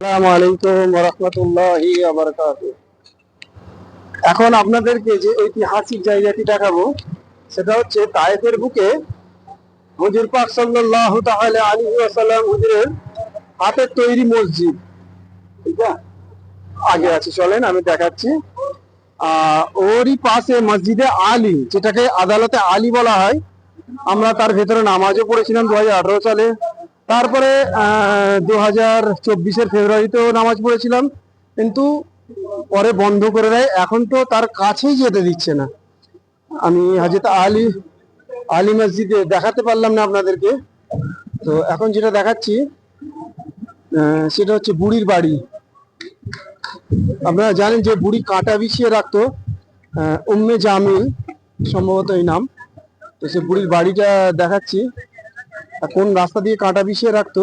আসসালামু আলাইকুম রহমতুল্লাহি এখন আপনাদেরকে যে ঐতিহাসিক জায়গাটি দেখাবো সেটা হচ্ছে তায়েফের বুকে হুজুর পাক সাল্লাল্লাহু তাআলা আলাইহি ওয়াসাল্লাম হুজুরের হাতের তৈরি মসজিদ। ঠিক আছে? আগে আছে চলেন আমি দেখাচ্ছি। আহ, ওরই পাশে মসজিদে আলী যেটাকে আদালতে আলী বলা হয়। আমরা তার ভেতরে নামাজও পড়েছিলাম দু হাজার আঠারো সালে। তারপরে দু হাজার চব্বিশের ফেব্রুয়ারিতেও নামাজ পড়েছিলাম, কিন্তু পরে বন্ধ করে দেয়। এখন তো তার কাছেই যেতে দিচ্ছে না। আমি হাজরত আলী আলী মসজিদে দেখাতে পারলাম না আপনাদেরকে। তো এখন যেটা দেখাচ্ছি সেটা হচ্ছে বুড়ির বাড়ি। আপনারা জানেন যে বুড়ি কাঁটা বিছিয়ে রাখতো উম্মে জামিল, সম্ভবত এই নাম। তো সে বুড়ির বাড়িটা দেখাচ্ছি। কোন রাস্তা দিয়ে কাঁটা বিছিয়ে রাখতো?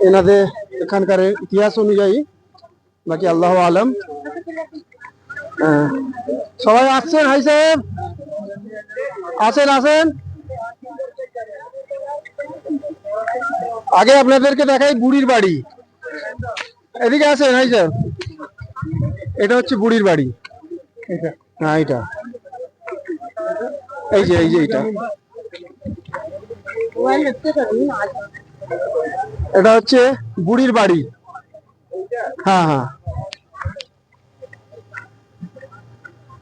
এনাদের এখানকার ইতিহাস অনুযায়ী বাকি আল্লাহ আলম। আহ, সবাই আসছেন হাই সাহেব। আসেন আসেন। আগে আপনাদেরকে দেখাই বুড়ির বাড়ি। এদিকে আসেন হাই সাহেব। এটা হচ্ছে বুড়ির বাড়ি। এটা হ্যাঁ এটা এই যে এই যে এটা এটা হচ্ছে বুড়ির বাড়ি। হ্যাঁ হ্যাঁ।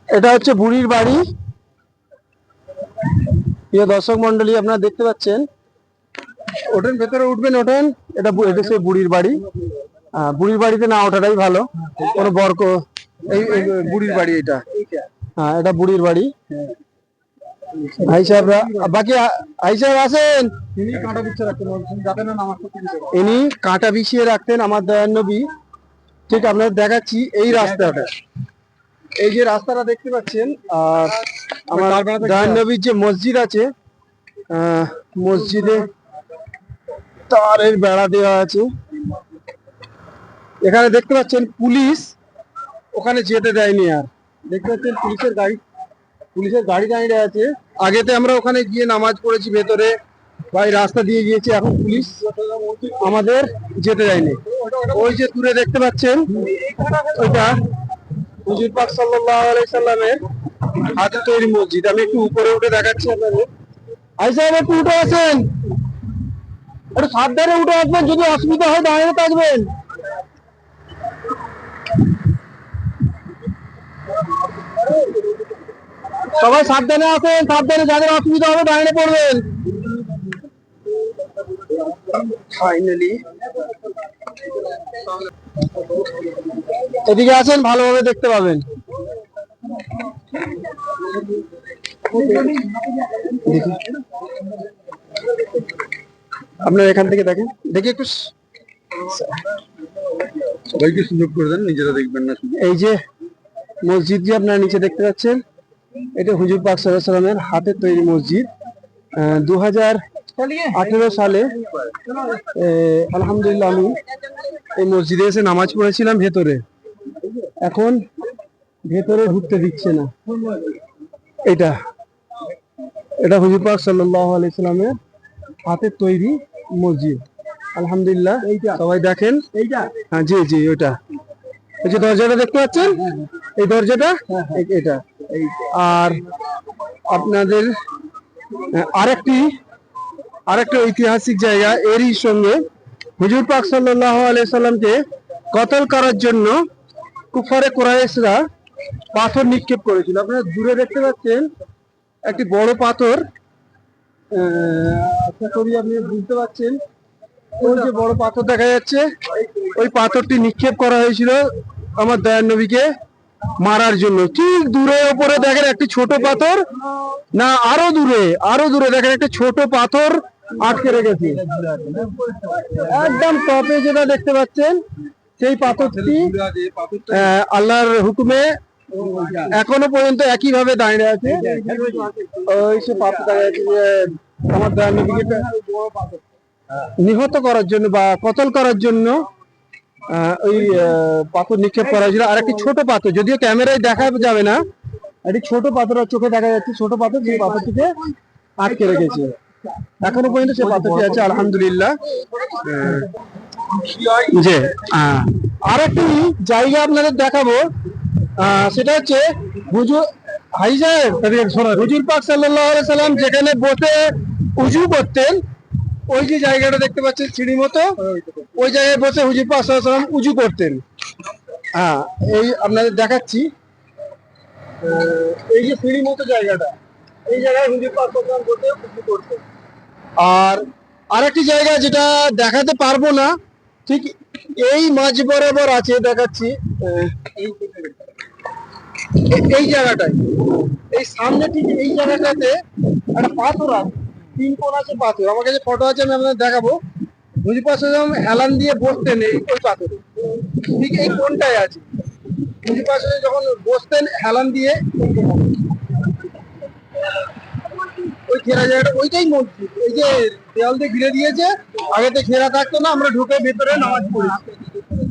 এটা হচ্ছে বুড়ির বাড়ি। প্রিয় দর্শক মন্ডলী আপনারা দেখতে পাচ্ছেন। ওঠেন, ভেতরে উঠবেন, ওঠেন। এটা এটা সেই বুড়ির বাড়ি। বুড়ির বাড়িতে না ওঠাটাই ভালো। কোনো বরক এই বুড়ির বাড়ি এটা। হ্যাঁ এটা বুড়ির বাড়ি। ভাই সাহেবরা বাকি আ- ভাই সাহেব আছেন? ইনি কাঁটা বিছিয়ে রাখতেন যাতে না নামাজ ইনি কাঁটা বিছিয়ে রাখতেন আমার দয়ান নবী। ঠিক আপনাদের দেখাচ্ছি এই রাস্তাটা। এই যে রাস্তাটা দেখতে পাচ্ছেন আর আমার দয়ান নবীর যে মসজিদ আছে মসজিদে তারের বেড়া দেওয়া আছে। এখানে দেখতে পাচ্ছেন পুলিশ ওখানে যেতে দেয়নি আর। দেখতে পাচ্ছেন পুলিশের গাড়ি পুলিশের গাড়ি দাঁড়িয়ে আছে। আগেতে আমরা ওখানে গিয়ে নামাজ পড়েছি ভেতরে, ভাই রাস্তা দিয়ে গিয়েছি, এখন পুলিশ আমাদের যেতে দেয়নি। ওই যে দূরে দেখতে পাচ্ছেন, ওইটা হুজুর পাক সাল্লামের হাতে তৈরি মসজিদ। আমি একটু উপরে উঠে দেখাচ্ছি আপনাদের। আই সাহেব, একটু উঠে আসেন। একটু সাবধানে উঠে আসবেন, যদি অসুবিধা হয় দাঁড়িয়ে থাকবেন। সবাই সাবধানে আছেন সাবধানে যাদের অসুবিধা হবে দাঁড়িয়ে পড়বেন। ফাইনালি এদিকে আছেন ভালোভাবে দেখতে পাবেন। আপনার এখান থেকে দেখেন। দেখি একটু। সবাইকে সুযোগ করে দেন নিজেরা দেখবেন না এই যে মসজিদ যে আপনারা নিচে দেখতে পাচ্ছেন এটা হুজুর পাক সাল্লাহ সাল্লামের হাতের তৈরি মসজিদ। দু হাজার আঠেরো সালে আলহামদুলিল্লাহ আমি এই মসজিদে এসে নামাজ পড়েছিলাম ভেতরে। এখন ভেতরে ঢুকতে দিচ্ছে না। এটা এটা হুজুর পাক সাল্লাহ আলাইসালামের হাতের তৈরি মসজিদ। আলহামদুলিল্লাহ, সবাই দেখেন? হ্যাঁ জি জি, ওইটা। এই যে দরজাটা দেখতে পাচ্ছেন? এই দরজাটা এটা। আর আপনাদের আরেকটি, আরেকটা ঐতিহাসিক জায়গা এরই সঙ্গে হুজুর পাক সাল্লাল্লাহু আলাইহি সাল্লামকে কতল করার জন্য কুফারে কোরাইশরা পাথর নিক্ষেপ করেছিল। আপনারা দূরে দেখতে পাচ্ছেন একটি বড় পাথর আশা করি আপনি বুঝতে পারছেন। ওই যে বড় পাথর দেখা যাচ্ছে, ওই পাথরটি নিক্ষেপ করা হয়েছিল আমার দয়ান নবীকে। মারার জন্য। ঠিক দূরে, ওপরে দেখেন একটি ছোট পাথর। না, আরও দূরে আরও দূরে দেখেন একটা ছোট পাথর আটকে রেখেছে। একদম টপে যেটা দেখতে পাচ্ছেন, সেই পাথরটি আল্লাহর হুকুমে এখনও পর্যন্ত একই ভাবে দাঁড়িয়ে আছে। ওই সে পাথর দাঁড়িয়ে আমার নিহত করার জন্য বা কতল করার জন্য ওই পাথর নিক্ষেপ করা হয়েছিল। আর একটি ছোট পাথর যদিও ক্যামেরায় দেখা যাবে না। একটি ছোট পাথর চোখে দেখা যাচ্ছে ছোট পাথর সেই পাথরটিকে আটকে রেখেছে। এখনও পর্যন্ত সে পাথরটি আছে আলহামদুলিল্লাহ। আহ, আর একটি জায়গা আপনাদের দেখাবো। সেটা হচ্ছে হুজুর হাই সাহেব হুজুর পাক আলাইহি সাল্লাম যেখানে বসে উজু করতেন ওই যে জায়গাটা দেখতে পাচ্ছেন সিঁড়ি মতো। ওই জায়গায় বসে হুজুর সাল্লাম উজু করতেন। হ্যাঁ এই আপনাদের দেখাচ্ছি। এই যে সিঁড়ি মতো জায়গাটা, এই জায়গায় হুজুর সাল্লাম বসে উজু করতেন। আর আরেকটি জায়গা যেটা দেখাতে পারব না, ঠিক এই মাঝ বরাবর আছে, দেখাচ্ছি। এই জায়গাটায়, এই সামনে ঠিক এই জায়গাটাতে একটা পাথর আছে, তিন কোণ আছে পাথর। আমার কাছে ফটো আছে, আমি আপনাদের দেখাবো। হেলান দিয়ে বসতেন এই ওই পাথরে? ঠিক এই কোনটায় আছে? যখন বসতেন হেলান দিয়ে, ওই ঘেরা জায়গাটা, ওইটাই মসজিদ। এই যে দেওয়াল দিয়ে ঘিরে দিয়েছে আগেতে ঘেরা থাকতো না, আমরা ঢুকে ভেতরে নামাজ পড়েছি।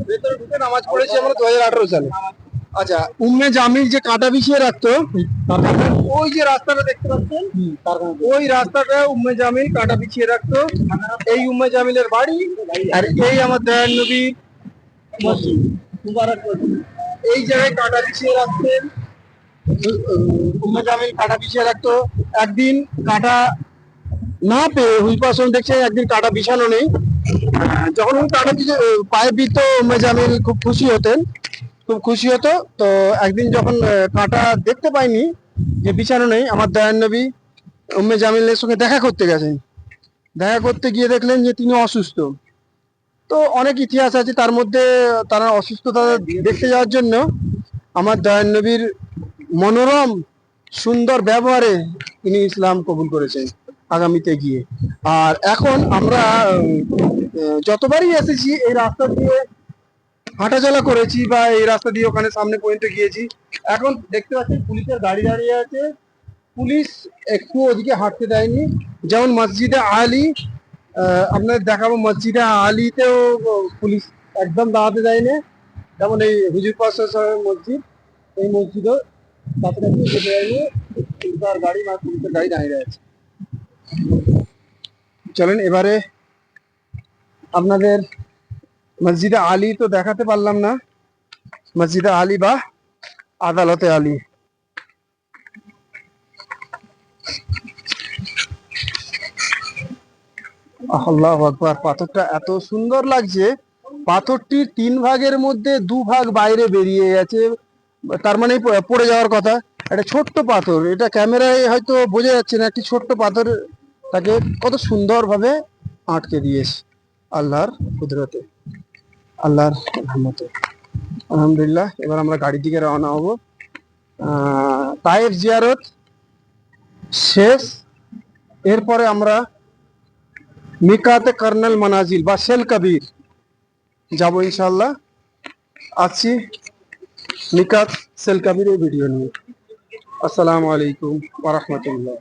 ভেতরে ঢুকে নামাজ পড়েছি আমরা দু হাজার আঠারো সালে। আচ্ছা উম্মে জামিল যে কাটা বিছিয়ে রাখতো, ওই যে রাস্তাটা দেখতে পাচ্ছেন? ওই রাস্তাটা উম্মে জামিল কাটা বিছিয়ে রাখতো। এই উম্মে জামিলের বাড়ি আর এই আমার দয়াল মসজিদ। এই জায়গায় কাটা বিছিয়ে রাখতেন। উম্মে জামিল কাটা বিছিয়ে রাখতো। একদিন কাটা না পেয়ে হুইপাসন দেখছে একদিন কাটা বিছানো নেই। যখন উনি কাটা পায়ে বিত উম্মে জামিল খুব খুশি হতেন। খুব খুশি হতো। তো একদিন যখন কাঁটা দেখতে পাইনি যে বিছানো নেই, আমার দয়ান নবী উম্মে জামিলের সঙ্গে দেখা করতে গেছেন। দেখা করতে গিয়ে দেখলেন যে তিনি অসুস্থ। তো অনেক ইতিহাস আছে, তার মধ্যে তারা অসুস্থতা দেখতে যাওয়ার জন্য আমার দয়ান নবীর মনোরম, সুন্দর ব্যবহারে তিনি ইসলাম কবুল করেছেন আগামীতে গিয়ে। আর এখন আমরা যতবারই এসেছি, এই রাস্তা দিয়ে হাঁটাচলা করেছি বা এই রাস্তা দিয়ে ওখানে সামনে পর্যন্ত গিয়েছি। এখন দেখতে পাচ্ছেন পুলিশের গাড়ি দাঁড়িয়ে আছে। পুলিশ একটু ওদিকে হাঁটতে দেয়নি। যেমন মসজিদে আলী আপনার দেখাবো মসজিদে আলীতেও পুলিশ একদম দাঁড়াতে দেয়নি। যেমন এই হুজুর পাশা মসজিদ, এই মসজিদও গাড়ি পুলিশের গাড়ি দাঁড়িয়ে আছে। চলেন এবারে আপনাদের মসজিদে আলী তো দেখাতে পারলাম না। মসজিদে আলী বা আদালতে আলী। আল্লাহ আকবার, পাথরটা এত সুন্দর লাগছে। পাথরটির তিন ভাগের মধ্যে দু ভাগ বাইরে বেরিয়ে গেছে। তার মানে পড়ে যাওয়ার কথা। একটা ছোট্ট পাথর, এটা ক্যামেরায় হয়তো বোঝা যাচ্ছে না একটি ছোট্ট পাথর তাকে কত সুন্দরভাবে আটকে দিয়েছে আল্লাহর কুদরতে। আল্লাহর রহমতে। আলহামদুলিল্লাহ, এবার আমরা গাড়ির দিকে রওনা হব। তায়েফ জিয়ারত শেষ। এরপরে আমরা মিকাতে কর্নেল মানাজিল বা শেল কবির যাব ইনশাল্লাহ আছি মিকাত সেল কবিরের ভিডিও নিয়ে। আসসালামু আলাইকুম ওয়া রাহমাতুল্লাহ।